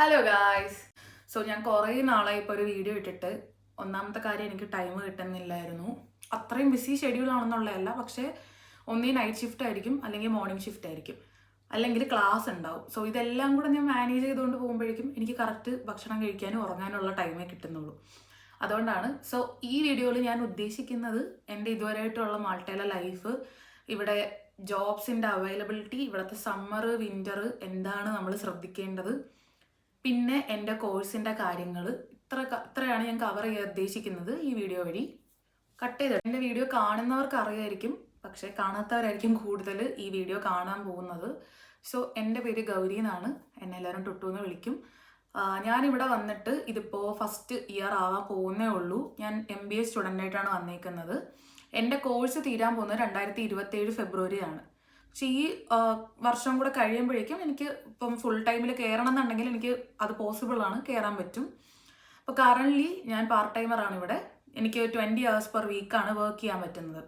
Hello guys so ഞാൻ കുറേ നാളായി ഇപ്പോൾ ഒരു വീഡിയോ ഇട്ടിട്ട്. ഒന്നാമത്തെ കാര്യം എനിക്ക് ടൈം കിട്ടുന്നില്ലായിരുന്നു. അത്രയും ബിസി ഷെഡ്യൂൾ ആണെന്നുള്ളതല്ല പക്ഷേ ഒന്നീ നൈറ്റ് ഷിഫ്റ്റ് ആയിരിക്കും അല്ലെങ്കിൽ മോർണിംഗ് ഷിഫ്റ്റ് ആയിരിക്കും. അല്ലെങ്കിൽ ക്ലാസ് ഉണ്ടാവും. സോ ഇതെല്ലാം കൂടെ ഞാൻ മാനേജ് ചെയ്തുകൊണ്ട് പോകുമ്പോഴേക്കും എനിക്ക് കറക്റ്റ് ഭക്ഷണം കഴിക്കാനും ഉറങ്ങാനുള്ള ടൈമേ കിട്ടുന്നുള്ളൂ. അതുകൊണ്ടാണ്. സോ ഈ വീഡിയോയിൽ ഞാൻ ഉദ്ദേശിക്കുന്നത് എന്റെ ഇതുവരെയായിട്ടുള്ള മാൾട്ടയിലെ ലൈഫ് ഇവിടെ ജോബ്സിന്റെ അവൈലബിലിറ്റി ഇവിടുത്തെ സമ്മർ വിന്റർ എന്താണ് നമ്മൾ ശ്രദ്ധിക്കേണ്ടത് പിന്നെ എന്റെ കോഴ്സിന്റെ കാര്യങ്ങൾ ഇത്ര ഇത്രയാണ് ഞാൻ കവർ ചെയ്യാൻ ഉദ്ദേശിക്കുന്നത് ഈ വീഡിയോ വഴി. കട്ട് ചെയ്ത് എന്റെ വീഡിയോ കാണുന്നവർക്ക് അറിയായിരിക്കും പക്ഷേ കാണാത്തവരായിരിക്കും കൂടുതൽ ഈ വീഡിയോ കാണാൻ പോകുന്നത്. സോ എന്റെ പേര് ഗൗരി എന്നാണ്. എന്നെ എല്ലാവരും ടുട്ടു എന്ന് വിളിക്കും. ഞാനിവിടെ വന്നിട്ട് ഇതിപ്പോൾ ഫസ്റ്റ് ഇയർ ആവാൻ പോകുന്നേ ഉള്ളൂ. ഞാൻ എം ബി എ സ്റ്റുഡന്റായിട്ടാണ് വന്നേക്കുന്നത്. എന്റെ കോഴ്സ് തീരാൻ പോകുന്നത് രണ്ടായിരത്തി ഫെബ്രുവരി ആണ് പക്ഷേ ഈ വർഷം കൂടെ കഴിയുമ്പോഴേക്കും എനിക്ക് ഇപ്പം ഫുൾ ടൈമിൽ കയറണം എന്നുണ്ടെങ്കിൽ എനിക്ക് അത് പോസിബിൾ ആണ് കയറാൻ പറ്റും. അപ്പോൾ കറന്റ്ലി ഞാൻ പാർട്ട് ടൈമറാണ് ഇവിടെ. എനിക്ക് ട്വന്റി ഹവേഴ്സ് പെർ വീക്കാണ് വർക്ക് ചെയ്യാൻ പറ്റുന്നത്.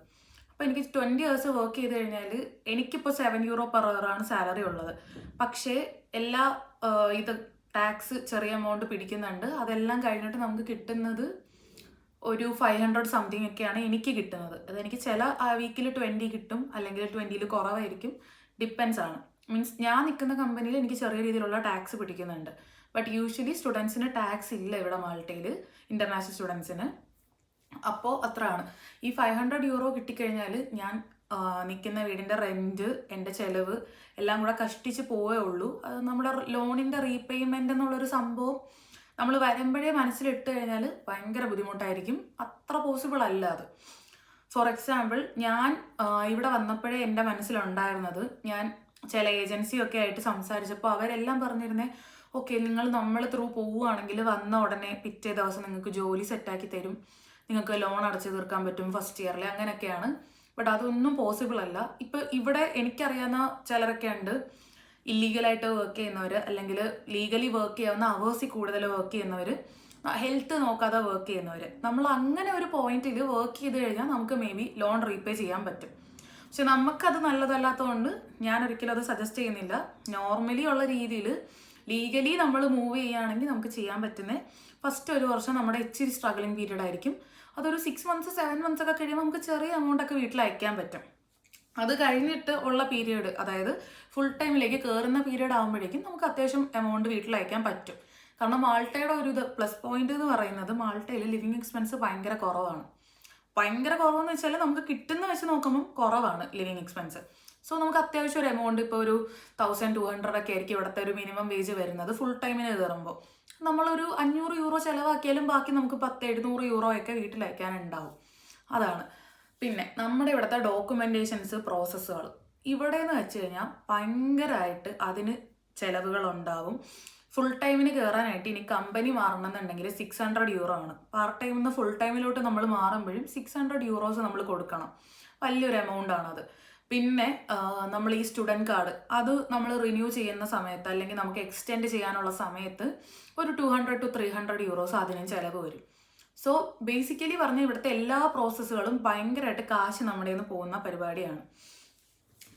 അപ്പോൾ എനിക്ക് ട്വന്റി ഹവേഴ്സ് വർക്ക് ചെയ്ത് കഴിഞ്ഞാൽ എനിക്കിപ്പോൾ സെവൻ യൂറോ പെർ ആണ് സാലറി ഉള്ളത്. പക്ഷേ എല്ലാ ഇത് ടാക്സ് ചെറിയ എമൗണ്ട് പിടിക്കുന്നുണ്ട്. അതെല്ലാം കഴിഞ്ഞിട്ട് നമുക്ക് കിട്ടുന്നത് ഒരു ഫൈവ് ഹൺഡ്രഡ് സംതിങ് ഒക്കെയാണ് എനിക്ക് കിട്ടുന്നത്. അതെനിക്ക് ചില വീക്കിൽ ട്വന്റി കിട്ടും അല്ലെങ്കിൽ ട്വന്റിയിൽ കുറവായിരിക്കും. ഡിപ്പെൻസ് ആണ്. മീൻസ് ഞാൻ നിൽക്കുന്ന കമ്പനിയിൽ എനിക്ക് ചെറിയ രീതിയിലുള്ള ടാക്സ് പിടിക്കുന്നുണ്ട്. ബട്ട് യൂഷ്വലി സ്റ്റുഡൻസിന് ടാക്സ് ഇല്ല ഇവിടെ മാൾട്ടയിൽ ഇന്റർനാഷണൽ സ്റ്റുഡൻസിന് അപ്പോൾ അത്രയാണ് ഈ ഫൈവ് ഹൺഡ്രഡ് യൂറോ കിട്ടിക്കഴിഞ്ഞാൽ ഞാൻ നിൽക്കുന്ന വീടിന്റെ റെന്റ് എന്റെ ചിലവ് എല്ലാം കൂടെ കഷ്ടിച്ച് പോവേ ഉള്ളൂ. അത് നമ്മുടെ ലോണിന്റെ റീപേയ്മെന്റ് എന്നുള്ളൊരു സംഭവം നമ്മൾ വരുമ്പോഴേ മനസ്സിലിട്ട് കഴിഞ്ഞാൽ ഭയങ്കര ബുദ്ധിമുട്ടായിരിക്കും. അത്ര പോസിബിൾ അല്ല അത്. ഫോർ എക്സാമ്പിൾ ഞാൻ ഇവിടെ വന്നപ്പോഴേ എന്റെ മനസ്സിലുണ്ടായിരുന്നത് ഞാൻ ചില ഏജൻസിയൊക്കെ ആയിട്ട് സംസാരിച്ചപ്പോൾ അവരെല്ലാം പറഞ്ഞിരുന്നേ ഓക്കെ നിങ്ങൾ നമ്മൾ ത്രൂ പോവുകയാണെങ്കിൽ വന്ന ഉടനെ പിറ്റേ ദിവസം നിങ്ങൾക്ക് ജോലി സെറ്റാക്കി തരും. നിങ്ങൾക്ക് ലോൺ അടച്ചു തീർക്കാൻ പറ്റും ഫസ്റ്റ് ഇയറിൽ അങ്ങനെയൊക്കെയാണ്. ബട്ട് അതൊന്നും പോസിബിൾ അല്ല. ഇപ്പം ഇവിടെ എനിക്കറിയാവുന്ന ചിലരൊക്കെ ഉണ്ട്. ഇല്ലീഗലായിട്ട് വർക്ക് ചെയ്യുന്നവർ അല്ലെങ്കിൽ ലീഗലി വർക്ക് ചെയ്യാവുന്ന അവേഴ്സിൽ കൂടുതൽ വർക്ക് ചെയ്യുന്നവർ ഹെൽത്ത് നോക്കാതെ വർക്ക് ചെയ്യുന്നവർ നമ്മൾ അങ്ങനെ ഒരു പോയിന്റിൽ വർക്ക് ചെയ്ത് കഴിഞ്ഞാൽ നമുക്ക് മേ ബി ലോൺ റീപേ ചെയ്യാൻ പറ്റും. പക്ഷെ നമുക്കത് നല്ലതല്ലാത്തതുകൊണ്ട് ഞാൻ ഒരിക്കലും അത് സജസ്റ്റ് ചെയ്യുന്നില്ല. നോർമലി ഉള്ള രീതിയിൽ ലീഗലി നമ്മൾ മൂവ് ചെയ്യുകയാണെങ്കിൽ നമുക്ക് ചെയ്യാൻ പറ്റുന്ന ഫസ്റ്റ് ഒരു വർഷം നമ്മുടെ ഇച്ചിരി സ്ട്രഗിളിങ് പീരീഡ് ആയിരിക്കും. അതൊരു സിക്സ് മന്ത്സ് സെവൻ മന്ത്സ് ഒക്കെ കഴിയുമ്പോൾ നമുക്ക് ചെറിയ എമൗണ്ട് ഒക്കെ വീട്ടിൽ അയക്കാൻ പറ്റും. അത് കഴിഞ്ഞിട്ട് ഉള്ള പീരീഡ് അതായത് ഫുൾ ടൈമിലേക്ക് കയറുന്ന പീരീഡ് ആകുമ്പോഴേക്കും നമുക്ക് അത്യാവശ്യം എമൗണ്ട് വീട്ടിൽ അയക്കാൻ പറ്റും. കാരണം മാൾട്ടയുടെ ഒരു ഇത് പ്ലസ് പോയിന്റ് എന്ന് പറയുന്നത് മാൾട്ടയിൽ ലിവിങ് എക്സ്പെൻസ് ഭയങ്കര കുറവാണ്. ഭയങ്കര കുറവെന്ന് വെച്ചാൽ നമുക്ക് കിട്ടുന്ന വെച്ച് നോക്കുമ്പോൾ കുറവാണ് ലിവിങ് എക്സ്പെൻസ് സോ നമുക്ക് അത്യാവശ്യം ഒരു എമൗണ്ട് ഇപ്പോൾ ഒരു തൗസൻഡ് ടു ഹൺഡ്രഡ് ഒക്കെ ആയിരിക്കും ഇവിടുത്തെ ഒരു മിനിമം വേജ് വരുന്നത് ഫുൾ ടൈമിന് കയറുമ്പോൾ നമ്മളൊരു അഞ്ഞൂറ് യൂറോ ചിലവാക്കിയാലും ബാക്കി നമുക്ക് പത്ത് എഴുന്നൂറ് യൂറോ ഒക്കെ വീട്ടിൽ അയക്കാനുണ്ടാവും. അതാണ്. പിന്നെ നമ്മുടെ ഇവിടുത്തെ ഡോക്യുമെന്റേഷൻസ് പ്രോസസ്സുകൾ ഇവിടെ എന്ന് വെച്ച് കഴിഞ്ഞാൽ ഭയങ്കരമായിട്ട് അതിന് ചിലവുകൾ ഉണ്ടാവും ഫുൾ ടൈമിന് കയറാനായിട്ട് ഇനി കമ്പനി മാറണം എന്നുണ്ടെങ്കിൽ സിക്സ് ഹൺഡ്രഡ് യൂറോ ആണ് പാർട്ട് ടൈമിൽ നിന്ന് ഫുൾ ടൈമിലോട്ട് നമ്മൾ മാറുമ്പോഴും സിക്സ് ഹൺഡ്രഡ് യൂറോസ് നമ്മൾ കൊടുക്കണം. വലിയൊരു എമൗണ്ട് ആണത് പിന്നെ നമ്മൾ ഈ സ്റ്റുഡന്റ് കാർഡ് അത് നമ്മൾ റിന്യൂ ചെയ്യുന്ന സമയത്ത് അല്ലെങ്കിൽ നമുക്ക് എക്സ്റ്റെൻഡ് ചെയ്യാനുള്ള സമയത്ത് ഒരു two hundred to three hundred euros അതിനും ചിലവ് വരും. സോ ബേസിക്കലി പറഞ്ഞ ഇവിടുത്തെ എല്ലാ പ്രോസസ്സുകളും ഭയങ്കരമായിട്ട് കാശ് നമ്മുടെ നിന്ന് പോകുന്ന പരിപാടിയാണ്.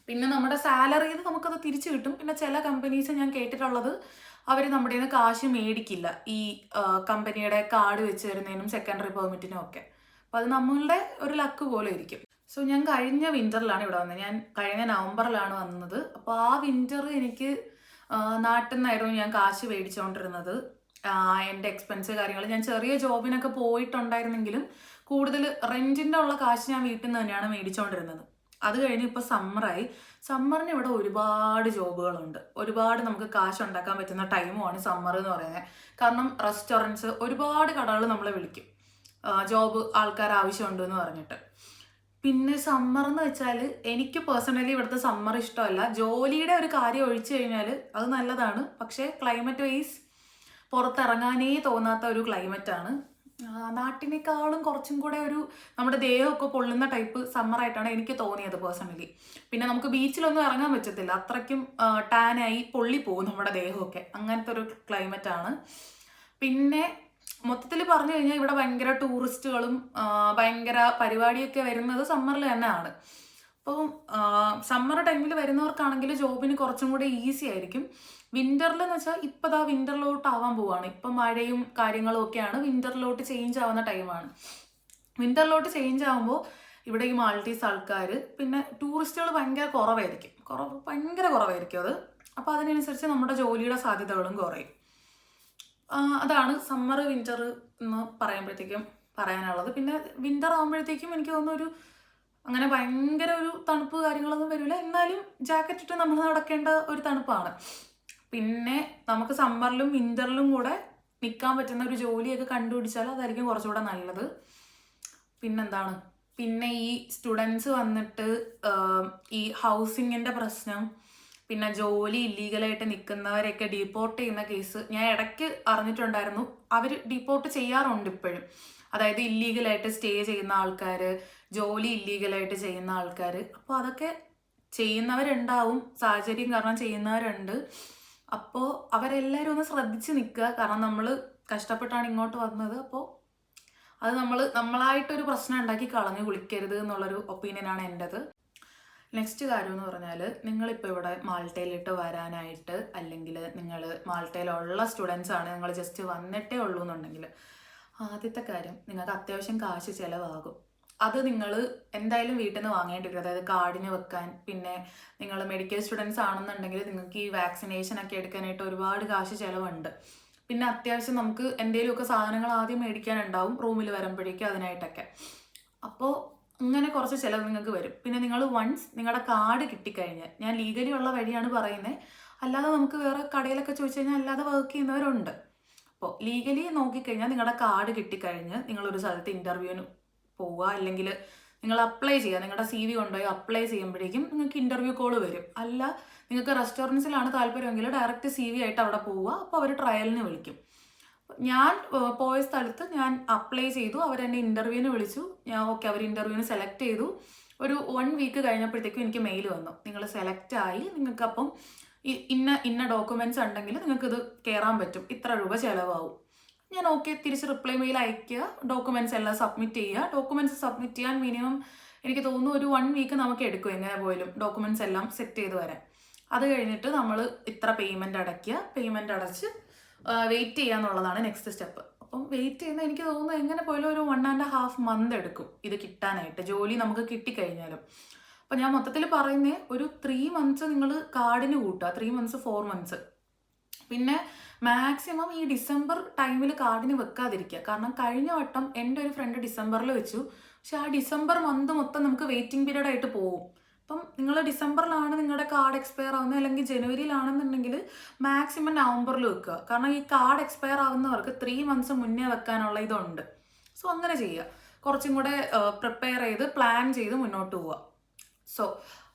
പിന്നെ നമ്മുടെ സാലറിയിൽ നമുക്കത് തിരിച്ചു കിട്ടും. പിന്നെ ചില കമ്പനീസ് ഞാൻ കേട്ടിട്ടുള്ളത് അവർ നമ്മുടെ നിന്ന് കാശ് മേടിക്കില്ല. ഈ കമ്പനിയുടെ കാർഡ് വെച്ച് തരുന്നതിനും സെക്കൻഡറി പെർമിറ്റിനും ഒക്കെ. അപ്പോൾ അത് നമ്മളുടെ ഒരു ലക്ക് പോലെ ഇരിക്കും. സോ ഞാൻ കഴിഞ്ഞ വിന്ററിലാണ് ഇവിടെ വന്നത്. ഞാൻ കഴിഞ്ഞ നവംബറിലാണ് വന്നത്. അപ്പോൾ ആ വിന്റർ എനിക്ക് നാട്ടിൽ നിന്നായിരുന്നു ഞാൻ കാശ് മേടിച്ചുകൊണ്ടിരുന്നത് എന്റെ എക്സ്പെൻസ് കാര്യങ്ങൾ ഞാൻ ചെറിയ ജോബിനൊക്കെ പോയിട്ടുണ്ടായിരുന്നെങ്കിലും കൂടുതൽ റെന്റിന്റെ ഉള്ള കാശ് ഞാൻ വീട്ടിൽ നിന്ന് തന്നെയാണ് മേടിച്ചുകൊണ്ടിരുന്നത് അത് കഴിഞ്ഞ് ഇപ്പോൾ സമ്മറായി സമ്മറിന് ഇവിടെ ഒരുപാട് ജോബുകളുണ്ട്. ഒരുപാട് നമുക്ക് കാശ് ഉണ്ടാക്കാൻ പറ്റുന്ന ടൈമുമാണ് സമ്മർ എന്ന് പറയുന്നത് കാരണം റെസ്റ്റോറന്റ്സ് ഒരുപാട് കടകൾ നമ്മളെ വിളിക്കും. ജോബ് ആൾക്കാർ ആവശ്യമുണ്ട് എന്ന് പറഞ്ഞിട്ട്. പിന്നെ സമ്മർ എന്ന് വെച്ചാൽ എനിക്ക് പേഴ്സണലി ഇവിടുത്തെ സമ്മർ ഇഷ്ടമല്ല. ജോലിയുടെ ഒരു കാര്യം ഒഴിച്ചു കഴിഞ്ഞാൽ അത് നല്ലതാണ്. പക്ഷേ ക്ലൈമറ്റ് വൈസ് പുറത്തിറങ്ങാനേ തോന്നാത്ത ഒരു ക്ലൈമറ്റാണ്. നാട്ടിനേക്കാളും കുറച്ചും കൂടെ ഒരു നമ്മുടെ ദേഹമൊക്കെ പൊള്ളുന്ന ടൈപ്പ് സമ്മറായിട്ടാണ് എനിക്ക് തോന്നിയത് പേഴ്സണലി പിന്നെ നമുക്ക് ബീച്ചിലൊന്നും ഇറങ്ങാൻ പറ്റത്തില്ല. അത്രയ്ക്കും ടാനായി പൊള്ളി പോകും നമ്മുടെ ദേഹമൊക്കെ. അങ്ങനത്തെ ഒരു ക്ലൈമറ്റാണ്. പിന്നെ മൊത്തത്തിൽ പറഞ്ഞു കഴിഞ്ഞാൽ ഇവിടെ ഭയങ്കര ടൂറിസ്റ്റുകളും ഭയങ്കര പരിപാടിയൊക്കെ വരുന്നത് സമ്മറിൽ തന്നെയാണ്. അപ്പം സമ്മർ ടൈമിൽ വരുന്നവർക്കാണെങ്കിൽ ജോബിന് കുറച്ചും കൂടെ ഈസി ആയിരിക്കും. വിന്ററിൽ എന്ന് വെച്ചാൽ ഇപ്പം ദാ വിന്ററിലോട്ട് ആവാൻ പോവാണ്. ഇപ്പം മഴയും കാര്യങ്ങളും ഒക്കെയാണ് വിന്ററിലോട്ട് ചേഞ്ച് ആവുന്ന ടൈമാണ് വിന്ററിലോട്ട് ചേഞ്ച് ആവുമ്പോൾ ഇവിടെ ഈ മാൾട്ടീസ് ആൾക്കാർ പിന്നെ ടൂറിസ്റ്റുകൾ ഭയങ്കര കുറവായിരിക്കും. കുറവ് ഭയങ്കര കുറവായിരിക്കും അത്. അപ്പോൾ അതിനനുസരിച്ച് നമ്മുടെ ജോലിയുടെ സാധ്യതകളും കുറയും. അതാണ് സമ്മർ വിന്റർ എന്ന് പറയുമ്പോഴത്തേക്കും പറയാനുള്ളത്. പിന്നെ വിന്റർ ആകുമ്പോഴത്തേക്കും എനിക്ക് തോന്നുന്നു ഒരു അങ്ങനെ ഭയങ്കര ഒരു തണുപ്പ് കാര്യങ്ങളൊന്നും വരില്ല. എന്നാലും ജാക്കറ്റ് ഇട്ട് നമ്മൾ നടക്കേണ്ട ഒരു തണുപ്പാണ്. പിന്നെ നമുക്ക് സമ്മറിലും വിന്ററിലും കൂടെ നിൽക്കാൻ പറ്റുന്ന ഒരു ജോലിയൊക്കെ കണ്ടുപിടിച്ചാൽ അതായിരിക്കും കുറച്ചുകൂടെ നല്ലത്. പിന്നെന്താണ്? പിന്നെ ഈ സ്റ്റുഡൻസ് വന്നിട്ട് ഈ ഹൗസിങ്ങിന്റെ പ്രശ്നം പിന്നെ ജോലി ഇല്ലീഗലായിട്ട് നിൽക്കുന്നവരെയൊക്കെ ഡീപ്പോർട്ട് ചെയ്യുന്ന കേസ് ഞാൻ ഇടയ്ക്ക് അറിഞ്ഞിട്ടുണ്ടായിരുന്നു. അവർ ഡീപ്പോർട്ട് ചെയ്യാറുണ്ട് ഇപ്പോഴും. അതായത് ഇല്ലീഗലായിട്ട് സ്റ്റേ ചെയ്യുന്ന ആൾക്കാർ ജോലി ഇല്ലീഗലായിട്ട് ചെയ്യുന്ന ആൾക്കാർ അപ്പോൾ അതൊക്കെ ചെയ്യുന്നവരുണ്ടാവും സാഹചര്യം കാരണം ചെയ്യുന്നവരുണ്ട്. അപ്പോൾ അവരെല്ലാവരും ഒന്ന് ശ്രദ്ധിച്ച് നിൽക്കുക. കാരണം നമ്മൾ കഷ്ടപ്പെട്ടാണ് ഇങ്ങോട്ട് വന്നത്. അപ്പോൾ അത് നമ്മൾ നമ്മളായിട്ടൊരു പ്രശ്നം ഉണ്ടാക്കി കളഞ്ഞ് കുളിക്കരുത് എന്നുള്ളൊരു ഒപ്പീനിയനാണ് എന്റെത് നെക്സ്റ്റ് കാര്യം എന്ന് പറഞ്ഞാൽ നിങ്ങളിപ്പോൾ ഇവിടെ മാൾട്ടയിലിട്ട് വരാനായിട്ട് അല്ലെങ്കിൽ നിങ്ങൾ മാൾട്ടയിലുള്ള സ്റ്റുഡൻസ് ആണ് നിങ്ങൾ ജസ്റ്റ് വന്നിട്ടേ ഉള്ളൂ എന്നുണ്ടെങ്കിൽ ആദ്യത്തെ കാര്യം നിങ്ങൾക്ക് അത്യാവശ്യം കാശ് ചിലവാകും. അത് നിങ്ങൾ എന്തായാലും വീട്ടിൽ നിന്ന് വാങ്ങേണ്ടി വരും. അതായത് കാർഡിന് വെക്കാൻ പിന്നെ നിങ്ങൾ മെഡിക്കൽ സ്റ്റുഡൻസ് ആണെന്നുണ്ടെങ്കിൽ നിങ്ങൾക്ക് ഈ വാക്സിനേഷൻ ഒക്കെ എടുക്കാനായിട്ട് ഒരുപാട് കാശ് ചിലവുണ്ട്. പിന്നെ അത്യാവശ്യം നമുക്ക് എന്തെങ്കിലുമൊക്കെ സാധനങ്ങൾ ആദ്യം മേടിക്കാനുണ്ടാവും റൂമിൽ വരുമ്പോഴേക്കും അതിനായിട്ടൊക്കെ. അപ്പോൾ അങ്ങനെ കുറച്ച് ചിലവ് നിങ്ങൾക്ക് വരും. പിന്നെ നിങ്ങൾ വൺസ് നിങ്ങളുടെ കാർഡ് കിട്ടിക്കഴിഞ്ഞ് ഞാൻ ലീഗലി ഉള്ള വഴിയാണ് പറയുന്നത് അല്ലാതെ നമുക്ക് വേറെ കടയിലൊക്കെ ചോദിച്ചു കഴിഞ്ഞാൽ അല്ലാതെ വർക്ക് ചെയ്യുന്നവരുണ്ട്. അപ്പോൾ ലീഗലി നോക്കിക്കഴിഞ്ഞാൽ നിങ്ങളുടെ കാർഡ് കിട്ടിക്കഴിഞ്ഞ് നിങ്ങളൊരു സ്ഥലത്ത് ഇന്റർവ്യൂവിന് പോവുക. അല്ലെങ്കിൽ നിങ്ങൾ അപ്ലൈ ചെയ്യുക. നിങ്ങളുടെ സി വി കൊണ്ടുപോയി അപ്ലൈ ചെയ്യുമ്പോഴേക്കും നിങ്ങൾക്ക് ഇന്റർവ്യൂ കോൾ വരും. അല്ല നിങ്ങൾക്ക് റെസ്റ്റോറൻസിലാണ് താല്പര്യമെങ്കിൽ ഡയറക്റ്റ് സി വി ആയിട്ട് അവിടെ പോവുക. അപ്പോൾ അവർ ട്രയലിന് വിളിക്കും. ഞാൻ പോയ സ്ഥലത്ത് ഞാൻ അപ്ലൈ ചെയ്തു. അവരെന്നെ ഇന്റർവ്യൂവിന് വിളിച്ചു. ഞാൻ ഓക്കെ അവർ ഇന്റർവ്യൂവിന് സെലക്ട് ചെയ്തു. ഒരു വൺ വീക്ക് കഴിഞ്ഞപ്പോഴത്തേക്കും എനിക്ക് മെയിൽ വന്നു. നിങ്ങൾ സെലക്ട് ആയി. നിങ്ങൾക്കപ്പം ഇന്ന ഇന്ന ഡോക്യുമെന്റ്സ് ഉണ്ടെങ്കിൽ നിങ്ങൾക്കിത് കയറാൻ പറ്റും. ഇത്ര രൂപ ചിലവാകും. ഞാൻ ഓക്കെ തിരിച്ച് റിപ്ലൈ മെയിൽ അയക്കുക ഡോക്യുമെന്റ്സ് എല്ലാം സബ്മിറ്റ് ചെയ്യുക. ഡോക്യുമെന്റ്സ് സബ്മിറ്റ് ചെയ്യാൻ മിനിമം എനിക്ക് തോന്നുന്നു ഒരു വൺ വീക്ക് നമുക്ക് എടുക്കും എങ്ങനെ പോയാലും ഡോക്യുമെന്റ്സ് എല്ലാം സെറ്റ് ചെയ്ത് വരാൻ അത് കഴിഞ്ഞിട്ട് നമ്മൾ ഇത്ര പേയ്മെന്റ് അടയ്ക്കുക. പേയ്മെന്റ് അടച്ച് വെയിറ്റ് ചെയ്യുക എന്നുള്ളതാണ് നെക്സ്റ്റ് സ്റ്റെപ്പ് അപ്പം വെയിറ്റ് ചെയ്യുന്ന എനിക്ക് തോന്നുന്നു എങ്ങനെ പോയാലും ഒരു വൺ ആൻഡ് ഹാഫ് മന്ത് എടുക്കും ഇത് കിട്ടാനായിട്ട്. ജോലി നമുക്ക് കിട്ടിക്കഴിഞ്ഞാലും. അപ്പം ഞാൻ മൊത്തത്തിൽ പറയുന്നത് ഒരു ത്രീ മന്ത്സ് നിങ്ങൾ കാർഡിന് കൂട്ടുക. ത്രീ മന്ത്സ് ഫോർ മന്ത്സ് പിന്നെ മാക്സിമം ഈ ഡിസംബർ ടൈമിൽ കാർഡിന് വെക്കാതിരിക്കുക. കാരണം കഴിഞ്ഞ വട്ടം എന്റെ ഒരു ഫ്രണ്ട് ഡിസംബറിൽ വെച്ചു. പക്ഷെ ആ ഡിസംബർ മന്ത് മൊത്തം നമുക്ക് വെയിറ്റിംഗ് പീരീഡ് ആയിട്ട് പോകും അപ്പം നിങ്ങൾ ഡിസംബറിലാണ് നിങ്ങളുടെ കാർഡ് എക്സ്പയർ ആവുന്നത് അല്ലെങ്കിൽ ജനുവരിയിലാണെന്നുണ്ടെങ്കിൽ മാക്സിമം നവംബറിൽ വെക്കുക. കാരണം ഈ കാർഡ് എക്സ്പയർ ആവുന്നവർക്ക് ത്രീ മന്ത്സ് മുന്നേ വെക്കാനുള്ള ഇതുണ്ട്. സോ അങ്ങനെ ചെയ്യുക. കുറച്ചും കൂടെ പ്രിപ്പയർ ചെയ്ത് പ്ലാൻ ചെയ്ത് മുന്നോട്ട് പോവുക. സോ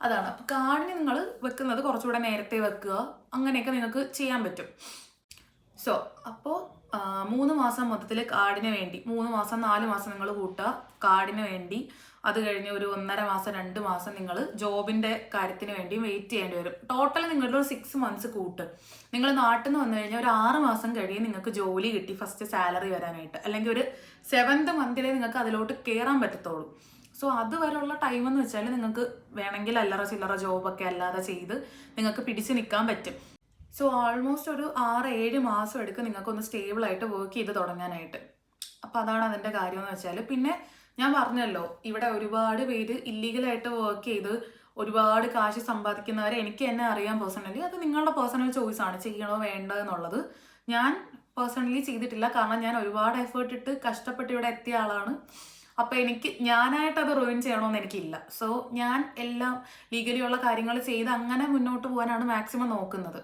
അതാണ്. അപ്പോൾ കാർഡിന് നിങ്ങൾ വെക്കുന്നത് കുറച്ചുകൂടെ നേരത്തെ വെക്കുക. അങ്ങനെയൊക്കെ നിങ്ങൾക്ക് ചെയ്യാൻ പറ്റും. സോ അപ്പോൾ മൂന്ന് മാസം മൊത്തത്തിൽ കാടിന് വേണ്ടി മൂന്ന് മാസം നാല് മാസം നിങ്ങൾ കൂട്ടുക കാടിന് വേണ്ടി. അത് കഴിഞ്ഞ് ഒരു ഒന്നര മാസം രണ്ട് മാസം നിങ്ങൾ ജോബിന്റെ കാര്യത്തിന് വേണ്ടി വെയിറ്റ് ചെയ്യേണ്ടി വരും. ടോട്ടൽ നിങ്ങളുടെ ഒരു സിക്സ് മന്ത്സ് കൂട്ട്. നിങ്ങൾ നാട്ടിൽ നിന്ന് വന്നു കഴിഞ്ഞാൽ ഒരു ആറ് മാസം കഴിയും നിങ്ങൾക്ക് ജോലി കിട്ടി ഫസ്റ്റ് സാലറി വരാനായിട്ട്. അല്ലെങ്കിൽ ഒരു സെവൻത് മന്തിലേ നിങ്ങൾക്ക് അതിലോട്ട് കയറാൻ പറ്റത്തുള്ളൂ. സോ അതുവരെയുള്ള ടൈം എന്ന് വെച്ചാൽ നിങ്ങൾക്ക് വേണമെങ്കിൽ അല്ലറ ചില്ലറ ജോബൊക്കെ അല്ലാതെ ചെയ്ത് നിങ്ങൾക്ക് പിടിച്ചു നിൽക്കാൻ പറ്റും. സോ ഓൾമോസ്റ്റ് ഒരു ആറ് ഏഴ് മാസം എടുക്കും നിങ്ങൾക്കൊന്ന് സ്റ്റേബിൾ ആയിട്ട് വർക്ക് ചെയ്ത് തുടങ്ങാനായിട്ട്. അപ്പോൾ അതാണ് അതിന്റെ കാര്യം എന്ന് വെച്ചാൽ പിന്നെ ഞാൻ പറഞ്ഞല്ലോ ഇവിടെ ഒരുപാട് പേര് ഇല്ലീഗലായിട്ട് വർക്ക് ചെയ്ത് ഒരുപാട് കാശ് സമ്പാദിക്കുന്നവരെ എനിക്ക് എന്നെ അറിയാൻ പേഴ്സണലി അത് നിങ്ങളുടെ പേഴ്സണൽ ചോയ്സ് ആണ് ചെയ്യണോ വേണ്ടോ എന്നുള്ളത്. ഞാൻ പേഴ്സണലി ചെയ്തിട്ടില്ല. കാരണം ഞാൻ ഒരുപാട് എഫേർട്ട് ഇട്ട് കഷ്ടപ്പെട്ട് ഇവിടെ എത്തിയ ആളാണ്. അപ്പോൾ എനിക്ക് ഞാനായിട്ട് അത് റോയിൻ ചെയ്യണമെന്ന് എനിക്കില്ല. സോ ഞാൻ എല്ലാം ലീഗലി ഉള്ള കാര്യങ്ങൾ ചെയ്ത് അങ്ങനെ മുന്നോട്ട് പോകാനാണ് മാക്സിമം നോക്കുന്നത്.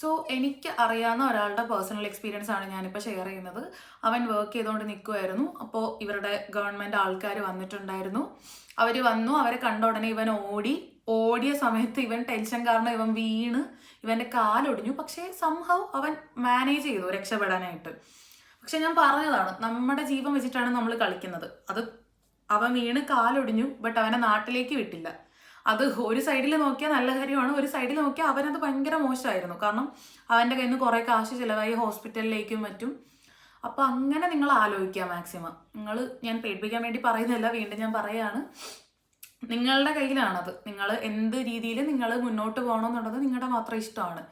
സോ എനിക്ക് അറിയാവുന്ന ഒരാളുടെ പേഴ്സണൽ എക്സ്പീരിയൻസ് ആണ് ഞാനിപ്പോൾ ഷെയർ ചെയ്യുന്നത്. അവൻ വർക്ക് ചെയ്തുകൊണ്ട് നിൽക്കുമായിരുന്നു അപ്പോൾ ഇവരുടെ ഗവൺമെന്റ് ആൾക്കാർ വന്നിട്ടുണ്ടായിരുന്നു. അവർ വന്നു അവരെ കണ്ട ഉടനെ ഇവൻ ഓടി. ഓടിയ സമയത്ത് ഇവൻ ടെൻഷൻ കാരണം ഇവൻ വീണ്. ഇവന്റെ കാലൊടിഞ്ഞു. പക്ഷേ സംഭവം അവൻ മാനേജ് ചെയ്തു രക്ഷപ്പെടാനായിട്ട്. പക്ഷെ ഞാൻ പറഞ്ഞതാണ് നമ്മുടെ ജീവൻ വെച്ചിട്ടാണ് നമ്മൾ കളിക്കുന്നത്. അത് അവൻ വീണ് കാലൊടിഞ്ഞു ബട്ട് അവനെ നാട്ടിലേക്ക് വിട്ടില്ല. അത് ഒരു സൈഡിൽ നോക്കിയാൽ നല്ല കാര്യമാണ് ഒരു സൈഡിൽ നോക്കിയാൽ അവനത് ഭയങ്കര മോശമായിരുന്നു. കാരണം അവന്റെ കയ്യിൽ നിന്ന് കുറേ കാശ് ചിലവായി ഹോസ്പിറ്റലിലേക്കും മറ്റും. അപ്പോൾ അങ്ങനെ നിങ്ങൾ ആലോചിക്കുക മാക്സിമം. നിങ്ങൾ ഞാൻ പേടിപ്പിക്കാൻ വേണ്ടി പറയുന്നില്ല വീണ്ടും ഞാൻ പറയാണ്. നിങ്ങളുടെ കയ്യിലാണത്. നിങ്ങൾ എന്ത് രീതിയിൽ നിങ്ങൾ മുന്നോട്ട് പോകണമെന്നുള്ളത് നിങ്ങളുടെ മാത്രം ഇഷ്ടമാണ്.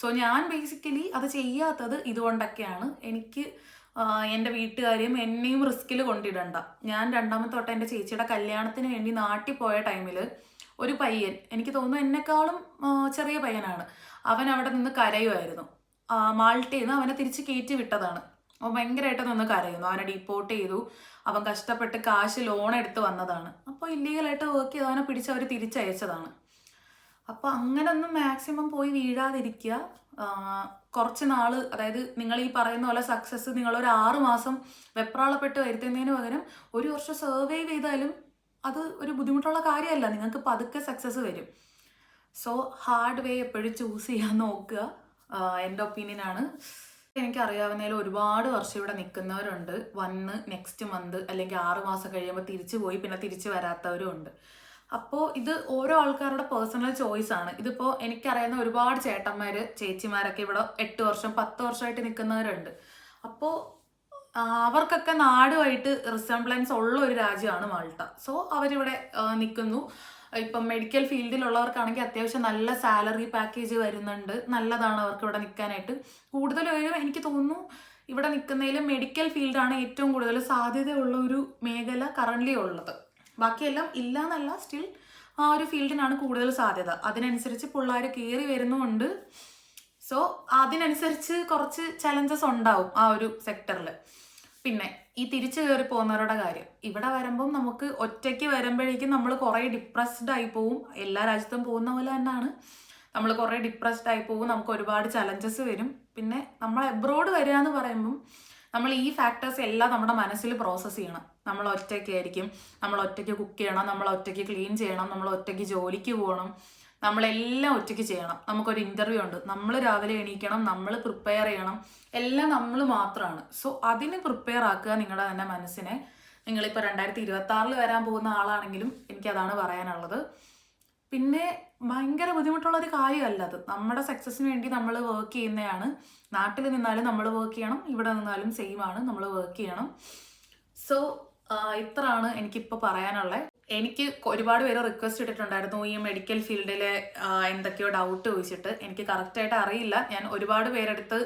സോ ഞാൻ ബേസിക്കലി അത് ചെയ്യാത്തത് ഇതുകൊണ്ടൊക്കെയാണ്. എനിക്ക് എന്റെ വീട്ടുകാരെയും എന്നെയും റിസ്കിൽ കൊണ്ടിടണ്ട. ഞാൻ രണ്ടാമത്തെ തൊട്ട് എന്റെ ചേച്ചിയുടെ കല്യാണത്തിന് വേണ്ടി നാട്ടിൽ പോയ ടൈമിൽ ഒരു പയ്യൻ. എനിക്ക് തോന്നുന്നു എന്നെക്കാളും ചെറിയ പയ്യനാണ്. അവൻ അവിടെ നിന്ന് കരയുമായിരുന്നു. മാൾട്ടിന്ന് അവനെ തിരിച്ച് കയറ്റി വിട്ടതാണ്. അവൻ ഭയങ്കരമായിട്ട് നിന്ന് കരയുന്നു. അവനെ ഡീപ്പോർട്ട് ചെയ്തു. അവൻ കഷ്ടപ്പെട്ട് കാശ് ലോൺ എടുത്ത് വന്നതാണ്. അപ്പോൾ ഇല്ലീഗലായിട്ട് വർക്ക് ചെയ്ത് അവനെ പിടിച്ച് അവർ തിരിച്ചയച്ചതാണ്. അപ്പോൾ അങ്ങനെ ഒന്നും മാക്സിമം പോയി വീഴാതിരിക്കുക. കുറച്ച് നാൾ അതായത് നിങ്ങൾ ഈ പറയുന്ന പോലെ സക്സസ് നിങ്ങളൊരു ആറ് മാസം വെപ്രാളപ്പെട്ട് വരുത്തുന്നതിന് പകരം ഒരു വർഷം സർവൈവ് ചെയ്താലും അത് ഒരു ബുദ്ധിമുട്ടുള്ള കാര്യമല്ല. നിങ്ങൾക്ക് പതുക്കെ സക്സസ് വരും. സോ ഹാർഡ് വേ എപ്പോഴും ചൂസ് ചെയ്യാൻ നോക്കുക. എന്റെ ഒപ്പീനിയനാണ് എനിക്കറിയാവുന്നതിൽ ഒരുപാട് വർഷം ഇവിടെ നിൽക്കുന്നവരുണ്ട്. വന്ന് നെക്സ്റ്റ് മന്ത് അല്ലെങ്കിൽ ആറ് മാസം കഴിയുമ്പോൾ തിരിച്ചു പോയി പിന്നെ തിരിച്ചു വരാത്തവരും ഉണ്ട്. അപ്പോൾ ഇത് ഓരോ ആൾക്കാരുടെ പേഴ്സണൽ ചോയ്സ് ആണ്. ഇതിപ്പോൾ എനിക്കറിയുന്ന ഒരുപാട് ചേട്ടന്മാർ ചേച്ചിമാരൊക്കെ ഇവിടെ എട്ട് വർഷം പത്ത് വർഷമായിട്ട് നിൽക്കുന്നവരുണ്ട്. അപ്പോൾ അവർക്കൊക്കെ നാടുമായിട്ട് റിസംബ്ലൻസ് ഉള്ള ഒരു രാജ്യമാണ് മാൾട്ട. സോ അവരിവിടെ നിൽക്കുന്നു. ഇപ്പം മെഡിക്കൽ ഫീൽഡിലുള്ളവർക്കാണെങ്കിൽ അത്യാവശ്യം നല്ല സാലറി പാക്കേജ് വരുന്നുണ്ട്. നല്ലതാണ് അവർക്ക് ഇവിടെ നിൽക്കാനായിട്ട് കൂടുതലും എനിക്ക് തോന്നുന്നു ഇവിടെ നിൽക്കുന്നതിൽ മെഡിക്കൽ ഫീൽഡാണ് ഏറ്റവും കൂടുതൽ സാധ്യതയുള്ള ഒരു മേഖല കറണ്ട്ലി ഉള്ളത്. ബാക്കിയെല്ലാം ഇല്ല എന്നല്ല സ്റ്റിൽ ആ ഒരു ഫീൽഡിനാണ് കൂടുതൽ സാധ്യത. അതിനനുസരിച്ച് പിള്ളേർ കയറി വരുന്നുമുണ്ട്. സോ അതിനനുസരിച്ച് കുറച്ച് ചലഞ്ചസ് ഉണ്ടാവും ആ ഒരു സെക്ടറിൽ പിന്നെ ഈ തിരിച്ചു കയറി പോകുന്നവരുടെ കാര്യം. ഇവിടെ വരുമ്പം നമുക്ക് ഒറ്റയ്ക്ക് വരുമ്പോഴേക്കും നമ്മൾ കുറേ ഡിപ്രസ്ഡ് ആയി പോവും. എല്ലാ രാജ്യത്തും പോകുന്ന പോലെ തന്നെയാണ്. നമ്മൾ കുറേ ഡിപ്രസ്ഡ് ആയി പോകും നമുക്ക് ഒരുപാട് ചലഞ്ചസ് വരും. പിന്നെ നമ്മൾ എബ്രോഡ് വരിക എന്ന് പറയുമ്പം നമ്മൾ ഈ ഫാക്ടേഴ്സ് എല്ലാം നമ്മുടെ മനസ്സിൽ പ്രോസസ്സ് ചെയ്യണം. നമ്മൾ ഒറ്റയ്ക്കായിരിക്കും. നമ്മൾ ഒറ്റയ്ക്ക് കുക്ക് ചെയ്യണം. നമ്മൾ ഒറ്റയ്ക്ക് ക്ലീൻ ചെയ്യണം. നമ്മൾ ഒറ്റയ്ക്ക് ജോലിക്ക് പോകണം. നമ്മളെല്ലാം ഒറ്റയ്ക്ക് ചെയ്യണം. നമുക്കൊരു ഇന്റർവ്യൂ ഉണ്ട്. നമ്മൾ രാവിലെ എണീക്കണം നമ്മൾ പ്രിപ്പയർ ചെയ്യണം. എല്ലാം നമ്മൾ മാത്രമാണ് സോ അതിന് പ്രിപ്പയർ ആക്കുക നിങ്ങളുടെ തന്നെ മനസ്സിനെ. നിങ്ങളിപ്പോൾ രണ്ടായിരത്തി ഇരുപത്തി വരാൻ പോകുന്ന ആളാണെങ്കിലും എനിക്കതാണ് പറയാനുള്ളത്. പിന്നെ ഭയങ്കര ബുദ്ധിമുട്ടുള്ള ഒരു കാര്യമല്ല അത്. നമ്മുടെ സക്സസിന് വേണ്ടി നമ്മൾ വർക്ക് ചെയ്യുന്നതാണ് നാട്ടിൽ നിന്നാലും നമ്മൾ വർക്ക് ചെയ്യണം. ഇവിടെ നിന്നാലും സെയിം ആണ്. നമ്മൾ വർക്ക് ചെയ്യണം. സോ ഇത്രയാണ് എനിക്കിപ്പോൾ പറയാനുള്ളത് എനിക്ക് ഒരുപാട് പേര് റിക്വസ്റ്റ് ഇട്ടിട്ടുണ്ടായിരുന്നു ഈ മെഡിക്കൽ ഫീൽഡിലെ എന്തൊക്കെയോ ഡൗട്ട് ചോദിച്ചിട്ട്. എനിക്ക് കറക്റ്റായിട്ട് അറിയില്ല. ഞാൻ ഒരുപാട് പേരെടുത്ത്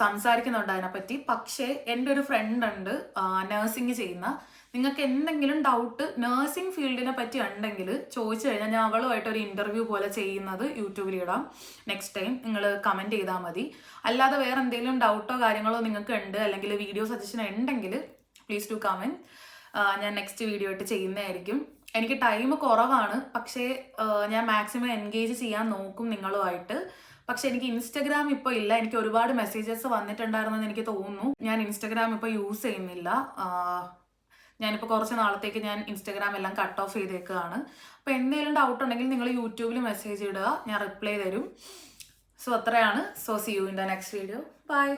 സംസാരിക്കുന്നുണ്ട് അതിനെപ്പറ്റി പക്ഷേ എന്റെ ഒരു ഫ്രണ്ട് ഉണ്ട് നഴ്സിംഗ് ചെയ്യുന്ന. നിങ്ങൾക്ക് എന്തെങ്കിലും ഡൗട്ട് നഴ്സിംഗ് ഫീൽഡിനെ പറ്റി ഉണ്ടെങ്കിൽ ചോദിച്ചു കഴിഞ്ഞാൽ ഞാൻ അവളുമായിട്ട് ഒരു ഇന്റർവ്യൂ പോലെ ചെയ്യുന്നത് യൂട്യൂബിൽ ഇടാം. നെക്സ്റ്റ് ടൈം നിങ്ങൾ കമന്റ് ചെയ്താൽ മതി. അല്ലാതെ വേറെ എന്തെങ്കിലും ഡൗട്ടോ കാര്യങ്ങളോ നിങ്ങൾക്ക് ഉണ്ട് അല്ലെങ്കിൽ വീഡിയോ സജഷൻ ഉണ്ടെങ്കിൽ പ്ലീസ് ടു കമന്റ് ഞാൻ നെക്സ്റ്റ് വീഡിയോ ആയിട്ട് ചെയ്യുന്നതായിരിക്കും. എനിക്ക് ടൈം കുറവാണ്. പക്ഷേ ഞാൻ മാക്സിമം എൻഗേജ് ചെയ്യാൻ നോക്കും നിങ്ങളുമായിട്ട്. പക്ഷെ എനിക്ക് ഇൻസ്റ്റഗ്രാം ഇപ്പോൾ ഇല്ല. എനിക്ക് ഒരുപാട് മെസ്സേജസ് വന്നിട്ടുണ്ടായിരുന്നെന്ന് എനിക്ക് തോന്നുന്നു. ഞാൻ ഇൻസ്റ്റഗ്രാം ഇപ്പോൾ യൂസ് ചെയ്യുന്നില്ല. ഞാനിപ്പോൾ കുറച്ച് നാളത്തേക്ക് ഞാൻ ഇൻസ്റ്റഗ്രാം എല്ലാം കട്ട് ഓഫ് ചെയ്തേക്കുകയാണ് അപ്പോൾ എന്തെങ്കിലും ഡൗട്ട് ഉണ്ടെങ്കിൽ നിങ്ങൾ യൂട്യൂബിൽ മെസ്സേജ് ഇടുക. ഞാൻ റിപ്ലൈ തരും. സോ അത്രയാണ്. So see you in the next video bye